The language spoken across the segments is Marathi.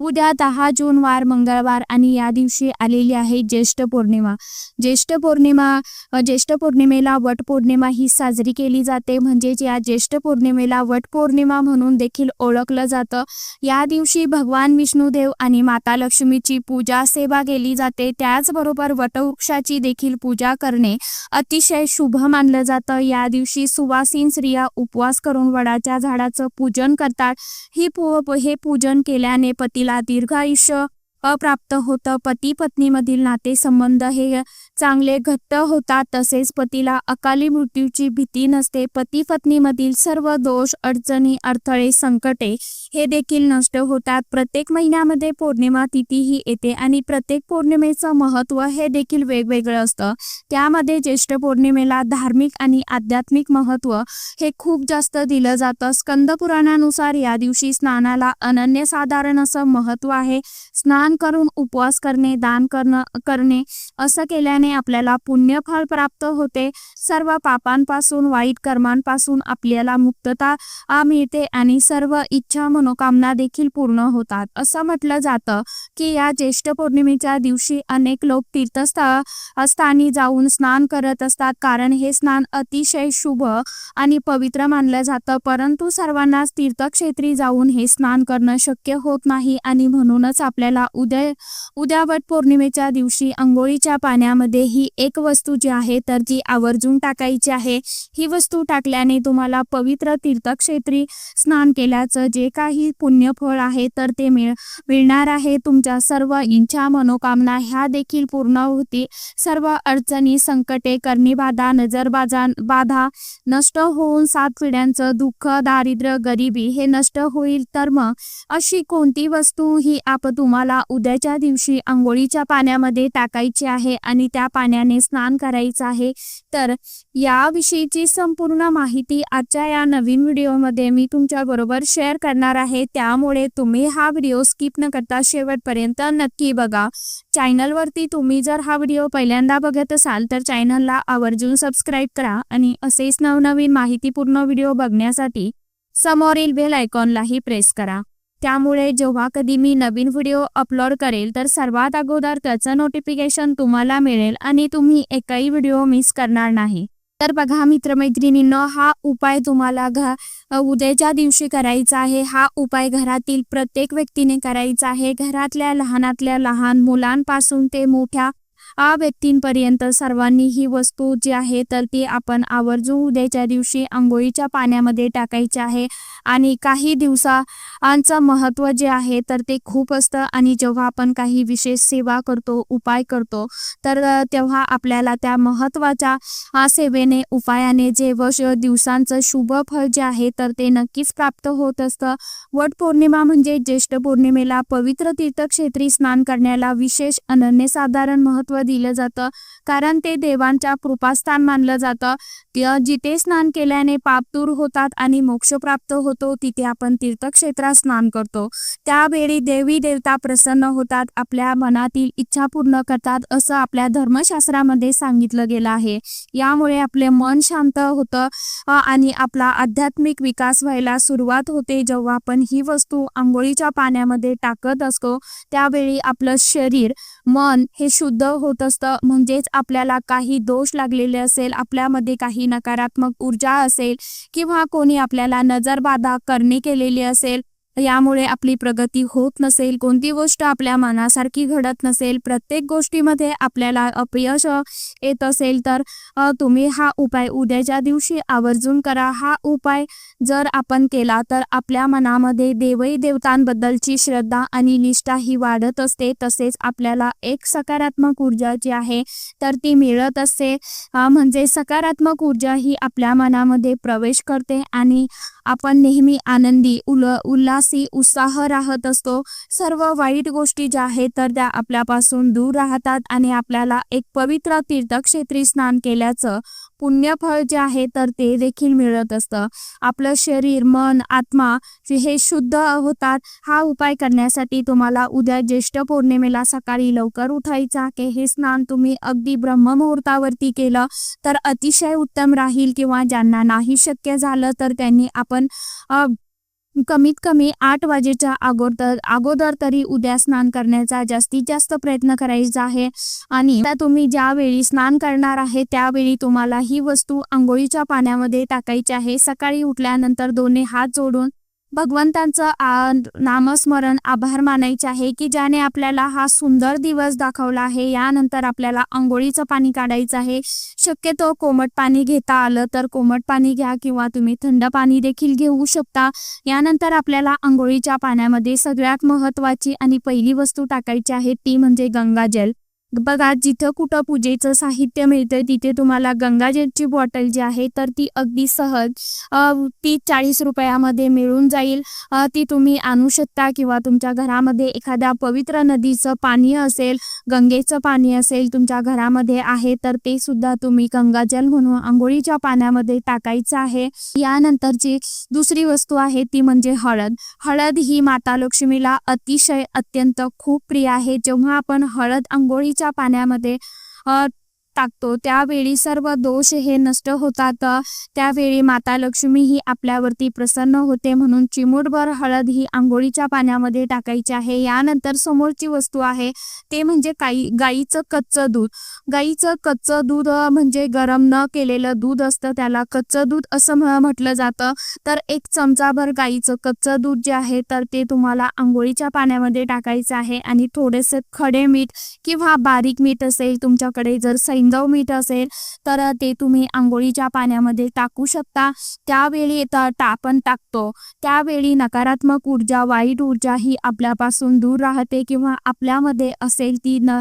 उद्या दहा जून वार मंगळवार आणि या दिवशी आलेली आहे ज्येष्ठ पौर्णिमा. ज्येष्ठ पौर्णिमा ज्येष्ठ पौर्णिमेला वट पौर्णिमा ही साजरी केली जाते. म्हणजेच या ज्येष्ठ पौर्णिमेला वट पौर्णिमा म्हणून देखील ओळखलं जातं. या दिवशी भगवान विष्णुदेव आणि माता लक्ष्मीची पूजा सेवा केली जाते. त्याचबरोबर वटवृक्षाची देखील पूजा करणे अतिशय शुभ मानलं जातं. या दिवशी सुवासीन स्त्रिया उपवास करून वडाच्या झाडाचं पूजन करतात. ही पू हे पूजन केल्याने पतीला दीर्घायुष्य अप्राप्त होतं. पती पत्नीमधील नातेसंबंध हे चांगले घट्ट होतात तसेच पतीला अकाली मृत्यूची भीती नसते. पती पत्नीमधील सर्व दोष अडचणी अडथळे संकटे हे देखील नष्ट होतात. प्रत्येक महिन्यामध्ये पौर्णिमा तिथी ही येते आणि प्रत्येक पौर्णिमेचं महत्त्व हे देखील वेगवेगळं असतं. त्यामध्ये ज्येष्ठ पौर्णिमेला धार्मिक आणि आध्यात्मिक महत्त्व हे खूप जास्त दिलं जातं. स्कंद पुराणानुसार या दिवशी स्नानाला अनन्यसाधारण असं महत्त्व आहे. स्नान करून उपवास करणे दान करणं करणे असं केल्याने आपल्याला पुण्यफळ प्राप्त होते. सर्व पापांपासून वाईट कर्मांपासून आपल्याला मुक्तता मिळते आणि सर्व इच्छा मनोकामना देखील पूर्ण होतात. असं म्हटलं जातं की या ज्येष्ठ पौर्णिमेच्या दिवशी अनेक लोक तीर्थस्थ स्थानी जाऊन स्नान करत असतात. कारण हे स्नान अतिशय शुभ आणि पवित्र मानलं जातं. परंतु सर्वांनाच तीर्थक्षेत्री जाऊन हे स्नान करणं शक्य होत नाही आणि म्हणूनच आपल्याला उद्या उद्या वट पौर्णिमेच्या दिवशी आंघोळीच्या पाण्यामध्ये ही एक वस्तू जी आहे तर ती आवर्जून टाकायची आहे. ही वस्तू टाकल्याने तुम्हाला पवित्र तीर्थक्षेत्री स्नान केल्याचं जे काही पुण्यफळ आहे तर ते मिळ मिळणार आहे. तुमच्या सर्व इच्छा मनोकामना ह्या देखील पूर्ण होती सर्व अडचणी संकटे करणीबाधा नजरबाजा बाधा नष्ट होऊन सात पिढ्यांचं दुःख दारिद्र्य गरिबी हे नष्ट होईल. तर मग अशी कोणती वस्तू ही आप तुम्हाला उद्याच्या दिवशी आंघोळीच्या पाण्यामध्ये टाकायची आहे आणि त्या पाण्याने स्नान करायचं आहे. तर याविषयीची संपूर्ण माहिती आजच्या या नवीन व्हिडिओमध्ये मी तुमच्या बरोबर शेअर करणार आहे. त्यामुळे तुम्ही हा व्हिडिओ स्किप न करता शेवटपर्यंत नक्की बघा. चॅनलवरती तुम्ही जर हा व्हिडिओ पहिल्यांदा बघत असाल तर चॅनलला आवर्जून सबस्क्राईब करा आणि असेच नवनवीन माहितीपूर्ण व्हिडिओ बघण्यासाठी समोरील बेल आयकॉनलाही प्रेस करा. त्यामुळे जेव्हा कधी मी नवीन व्हिडिओ अपलोड करेल तर सर्वात अगोदर त्याचं नोटिफिकेशन तुम्हाला मिळेल आणि तुम्ही एकही व्हिडिओ मिस करणार नाही. तर बघा मित्रमैत्रिणींनो हा उपाय तुम्हाला घ उद्याच्या दिवशी करायचा आहे. हा उपाय घरातील प्रत्येक व्यक्तीने करायचा आहे. घरातल्या लहानातल्या लहान मुलांपासून ते मोठ्या आ व्यक्तींपर्यंत सर्वांनी ही वस्तू जी आहे तर ती आपण आवर्जून उद्याच्या दिवशी आंघोळीच्या पाण्यामध्ये टाकायची आहे. आणि काही दिवसांचं महत्त्व जे आहे तर ते खूप असतं. आणि जेव्हा आपण काही विशेष सेवा करतो उपाय करतो तर तेव्हा आपल्याला त्या महत्त्वाच्या सेवेने उपायाने जे व दिवसांचं शुभ फळ जे आहे तर ते नक्कीच प्राप्त होत असतं. वट पौर्णिमा म्हणजे ज्येष्ठ पौर्णिमेला पवित्र तीर्थक्षेत्री स्नान करण्याला विशेष अनन्यसाधारण महत्त्व दिलं जातं. कारण ते देवांच्या कृपास्थान मानलं जातं. जिथे स्नान केल्याने पाप दूर होतात आणि मोक्ष प्राप्त होतो तिथे आपण तीर्थक्षेत्रात स्नान करतो. त्यावेळी देवी देवता प्रसन्न होतात आपल्या मनातील इच्छा पूर्ण करतात असं आपल्या धर्मशास्त्रामध्ये सांगितलं गेलं आहे. यामुळे आपले मन शांत होतं आणि आपला आध्यात्मिक विकास व्हायला सुरुवात होते. जेव्हा आपण ही वस्तू आंघोळीच्या पाण्यामध्ये टाकत असतो त्यावेळी आपलं शरीर मन हे शुद्ध होत असतं. म्हणजेच आपल्याला काही दोष लागलेले असेल आपल्यामध्ये काही नकारात्मक ऊर्जा असेल किंवा कोणी आपल्याला नजरबाधा करणे केलेली असेल यामुळे आपली प्रगती होत नसेल कोणती गोष्ट आपल्या मनासारखी घडत नसेल प्रत्येक गोष्टीमध्ये आपल्याला अपयश येत असेल तर तुम्ही हा उपाय उद्याच्या दिवशी आवर्जून करा. हा उपाय जर आपण केला तर आपल्या मनामध्ये देवई देवतांबद्दलची श्रद्धा आणि निष्ठा ही वाढत असते. तसेच आपल्याला एक सकारात्मक ऊर्जा जी आहे तर ती मिळत असते. म्हणजे सकारात्मक ऊर्जा ही आपल्या मनामध्ये प्रवेश करते आणि आपण नेहमी आनंदी उल उल्हासी उत्साह राहत असतो. सर्व वाईट गोष्टी ज्या आहेत तर त्या आपल्यापासून दूर राहतात आणि आपल्याला एक पवित्र तीर्थक्षेत्री स्नान केल्याचं पुण्यफळ जे आहे तर ते देखील मिळत असतं. आपलं शरीर मन आत्मा हे शुद्ध होतात हा उपाय करण्यासाठी तुम्हाला उद्या ज्येष्ठ पौर्णिमेला सकाळी लवकर उठायचं आहे. हे स्नान तुम्ही अगदी ब्रह्ममुहूर्तावरती केलं तर अतिशय उत्तम राहील किंवा ज्यांना नाही शक्य झालं तर त्यांनी आपण आपण कमीत कमी आठ वाजेच्या अगोदर अगोदर तरी उद्या स्नान करण्याचा जास्तीत जास्त प्रयत्न करायचा आहे. आणि तुम्ही ज्यावेळी स्नान करणार आहे त्यावेळी तुम्हाला ही वस्तू आंघोळीच्या पाण्यामध्ये टाकायची आहे. सकाळी उठल्यानंतर दोन्ही हात जोडून भगवंतांचं नामस्मरण आभार मानायचे आहे की ज्याने आपल्याला हा सुंदर दिवस दाखवला आहे. यानंतर आपल्याला आंघोळीचं पाणी काढायचं आहे. शक्यतो कोमट पाणी घेता आलं तर कोमट पाणी घ्या किंवा तुम्ही थंड पाणी देखील घेऊ शकता. यानंतर आपल्याला आंघोळीच्या पाण्यामध्ये सगळ्यात महत्वाची आणि पहिली वस्तू टाकायची आहे ती म्हणजे गंगाजल बघा जिथं कुठं पूजेचं साहित्य मिळतं तिथे तुम्हाला गंगाजलची बॉटल जी आहे तर ती अगदी सहज ती तीस चाळीस रुपयामध्ये मिळून जाईल. ती तुम्ही आणू शकता किंवा तुमच्या घरामध्ये एखाद्या पवित्र नदीचं पाणी असेल गंगेचं पाणी असेल तुमच्या घरामध्ये आहे तर ते सुद्धा तुम्ही गंगाजल म्हणून आंघोळीच्या पाण्यामध्ये टाकायचं आहे. यानंतरची दुसरी वस्तू आहे ती म्हणजे हळद. हळद ही माता लक्ष्मीला अतिशय अत्यंत खूप प्रिय आहे. जेव्हा आपण हळद आंघोळीच्या पाण्यामध्ये अ, टाकतो. त्यावेळी सर्व दोष हे नष्ट होतात. त्यावेळी माता लक्ष्मी ही आपल्यावरती प्रसन्न होते म्हणून चिमूटभर हळद ही आंघोळीच्या पाण्यामध्ये टाकायची आहे. यानंतर समोरची वस्तू आहे. ते म्हणजे काही गाईचं कच्चं दूध. गाईचं कच्चं दूध म्हणजे गरम न केलेलं दूध असतं. त्याला कच्चं दूध असं म्हटलं जातं. तर एक चमचाभर गाईचं कच्चं दूध जे आहे तर ते तुम्हाला आंघोळीच्या पाण्यामध्ये टाकायचं आहे. आणि थोडेसे खडे मीठ किंवा बारीक मीठ असेल तुमच्याकडे जर सैंदव मीठ असेल तर ते तुम्ही आंघोळीच्या पाण्यामध्ये टाकू शकता. त्यावेळी आपण टाकतो. त्यावेळी नकारात्मक ऊर्जा वाईट ऊर्जा ही आपल्यापासून दूर राहते किंवा आपल्यामध्ये असेल ती न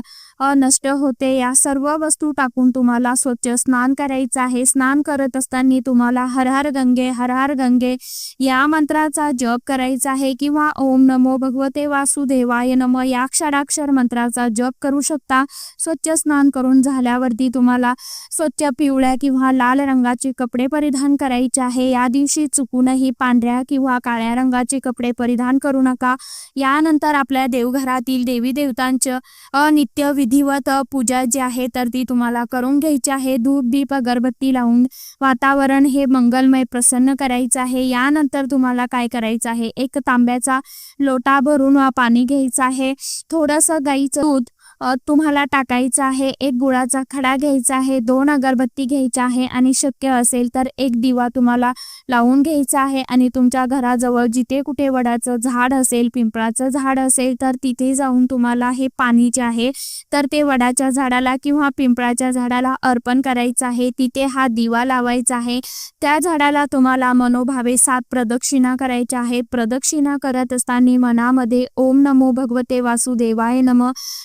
नष्ट होते. या सर्व वस्तू टाकून तुम्हाला स्वच्छ स्नान करायचं आहे. स्नान करत असताना तुम्हाला हर हर गंगे हर हर गंगे या मंत्राचा जप करायचा आहे किंवा ओम नमो भगवते वासुदेवाय नम या क्षराक्षर मंत्राचा जप करू शकता. स्वच्छ स्नान करून झाल्यावर झाल्यावरती तुम्हाला स्वच्छ पिवळ्या किंवा लाल रंगाचे कपडे परिधान करायचे आहे. या दिवशी चुकूनही पांढऱ्या किंवा काळ्या रंगाचे कपडे परिधान करू नका. यानंतर आपल्या देवघरातील देवी देवतांचं नित्य विधिवत पूजा जी आहे तर ती तुम्हाला करून घ्यायची आहे. धूप दीप अगरबत्ती लावून वातावरण हे मंगलमय प्रसन्न करायचं आहे. यानंतर तुम्हाला काय करायचं आहे? एक तांब्याचा लोटा भरून पाणी घ्यायचं आहे. थोडंसं गाईचं दूध तुम्हाला टाकायचं आहे एक गुळाचा खडा घ्यायचा आहे दोन अगरबत्ती घ्यायचा आहे आणि शक्य असेल तर एक दिवा तुम्हाला लावून घ्यायचा आहे आणि तुमच्या घराजवळ जिथे कुठे वडाचं झाड असेल पिंपळाचं झाड असेल तर तिथे जाऊन तुम्हाला हे पाणी जे आहे तर ते वडाच्या झाडाला किंवा पिंपळाच्या झाडाला अर्पण करायचं आहे. तिथे हा दिवा लावायचा आहे. त्या झाडाला तुम्हाला मनोभावे सात प्रदक्षिणा करायच्या आहेत प्रदक्षिणा करत असताना मनामध्ये ओम नमो भगवते वासुदेवाय नम.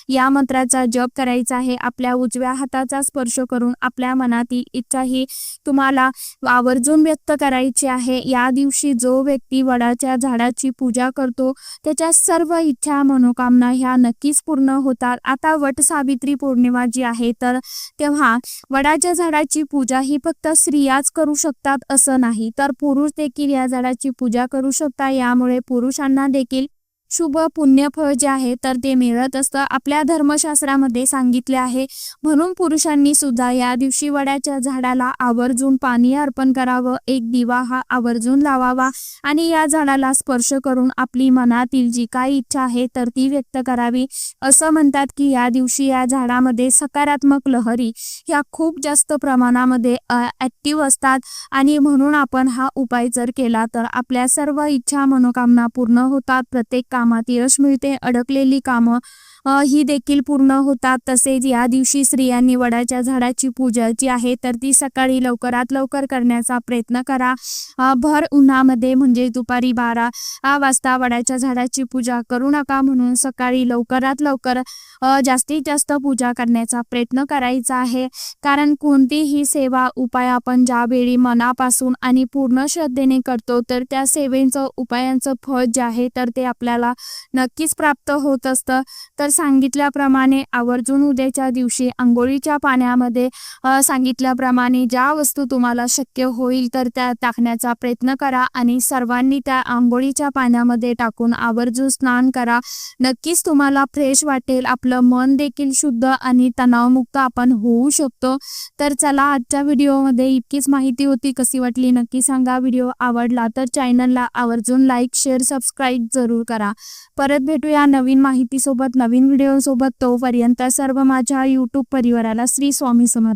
या मंत्राचा जप करायचा आहे. आपल्या उजव्या हाताचा स्पर्श करून आपल्या मनातील इच्छा ही तुम्हाला आवर्जून व्यक्त करायची आहे. या दिवशी जो व्यक्ती वडाच्या झाडाची पूजा करतो त्याच्या सर्व इच्छा मनोकामना ह्या नक्कीच पूर्ण होतात. आता वट सावित्री पौर्णिमा जी आहे तर तेव्हा वडाच्या झाडाची पूजा ही फक्त स्त्रियाच करू शकतात असं नाही तर पुरुष देखील या झाडाची पूजा करू शकता. यामुळे पुरुषांना देखील शुभ पुण्यफळ जे आहे तर ते मिळत असतं. आपल्या धर्मशास्त्रामध्ये सांगितले आहे. म्हणून पुरुषांनी सुद्धा या दिवशी वड्याच्या झाडाला आवर्जून पाणी अर्पण करावं. एक दिवा हा आवर्जून लावावा आणि या झाडाला स्पर्श करून आपली मनातील जी काही इच्छा आहे तर ती व्यक्त करावी. असं म्हणतात की या दिवशी या झाडामध्ये सकारात्मक लहरी ह्या खूप जास्त प्रमाणामध्ये ॲक्टिव्ह असतात. आणि म्हणून आपण हा उपाय जर केला तर आपल्या सर्व इच्छा मनोकामना पूर्ण होतात. प्रत्येक कामात यश मिळते. अडकलेली कामं ही देखील पूर्ण होतात. तसेच या दिवशी स्त्रियांनी वडाच्या झाडाची पूजा जी आहे तर ती सकाळी लवकरात लवकर करण्याचा प्रयत्न करा. भर उन्हामध्ये म्हणजे दुपारी बारा वाजता वडाच्या झाडाची पूजा करू नका म्हणून सकाळी लवकरात लवकर जास्तीत जास्त पूजा करण्याचा प्रयत्न करायचा आहे. कारण कोणतीही सेवा उपाय आपण ज्यावेळी मनापासून आणि पूर्ण श्रद्धेने करतो तर त्या सेवेचं उपायांचं फळ जे आहे तर ते आपल्याला नक्कीच प्राप्त होत असतं. तर सांगितल्याप्रमाणे आवर्जून उद्याच्या दिवशी आंघोळीच्या पाण्यामध्ये सांगितल्याप्रमाणे ज्या वस्तू तुम्हाला शक्य होईल तर त्या टाकण्याचा प्रयत्न करा आणि सर्वांनी त्या आंघोळीच्या पाण्यामध्ये टाकून आवर्जून स्नान करा. नक्कीच तुम्हाला फ्रेश वाटेल आपलं मन देखील शुद्ध आणि तणावमुक्त आपण होऊ शकतो. तर चला आजच्या व्हिडिओमध्ये इतकीच माहिती होती. कशी वाटली नक्की सांगा. व्हिडिओ आवडला तर चॅनलला आवर्जून लाईक शेअर सबस्क्राईब जरूर करा. परत भेटूया नवीन माहितीसोबत नवीन व्हिडिओसोबत तोपर्यंत सर्व माझ्या यूट्यूब परिवाराला श्री स्वामी समर्थ.